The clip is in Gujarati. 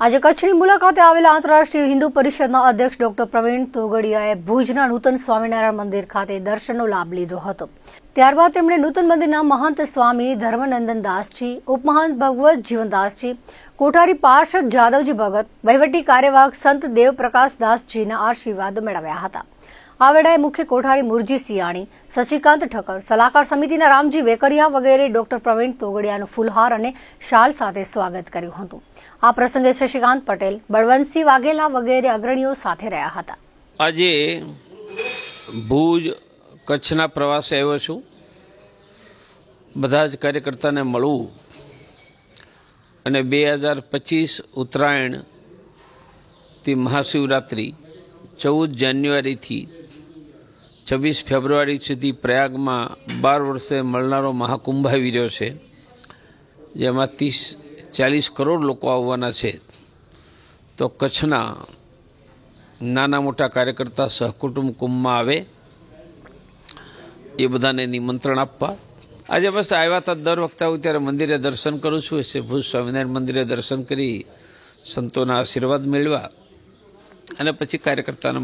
આજે કચ્છની મુલાકાતે આવેલા આંતરરાષ્ટ્રીય હિન્દુ પરિષદના અધ્યક્ષ ડોક્ટર પ્રવીણ તોગડિયાએ ભુજના નૂતન સ્વામિનારાયણ મંદિર ખાતે દર્શનનો લાભ લીધો હતો. ત્યારબાદ તેમણે નૂતન મંદિરના મહંત સ્વામી ધર્મનંદન દાસજી, ઉપમહંત ભગવત જીવનદાસજી, કોઠારી પાર્ષદ જાદવજી ભગત, વહીવટી કાર્યવાહક સંત દેવપ્રકાશ દાસજીના આશીર્વાદ મેળવ્યા હતા. આ વેળાએ મુખ્ય કોઠારી મુરજી સિયાણી શશિકાંત ઠક્કર, સલાહકાર સમિતિના રામજી વેકરિયા વગેરે ડોક્ટર પ્રવીણ તોગડિયાનું ફૂલહાર અને શાલ સાથે સ્વાગત કર્યું હતું. આ પ્રસંગે શશિકાંત પટેલ, બળવંતસિંહ વાઘેલા વગેરે અગ્રણીઓ સાથે રહ્યા હતા. આજે ભુજ કચ્છના પ્રવાસે આવ્યો છું. બધા જ કાર્યકર્તાને મળવું અને બે હજાર પચીસ ઉત્તરાયણથી મહાશિવરાત્રિ ચૌદ જાન્યુઆરીથી છવ્વીસ ફેબ્રુઆરી સુધી પ્રયાગમાં બાર વર્ષે મળનારો મહાકુંભ આવી રહ્યો છે, જેમાં ત્રીસ, ચાલીસ કરોડ લોકો આવવાના છે. તો કચ્છના નાના મોટા કાર્યકર્તા સહકુટુંબ કુંભમાં આવે, એ બધાને નિમંત્રણ આપવા. આજે બસ આવ્યા હતા દર વખતે આવું ત્યારે મંદિરે દર્શન કરું છું એટલે ભુજ સ્વામિનારાયણ મંદિરે દર્શન કરી સંતોના આશીર્વાદ મેળવા અને પછી કાર્યકર્તાને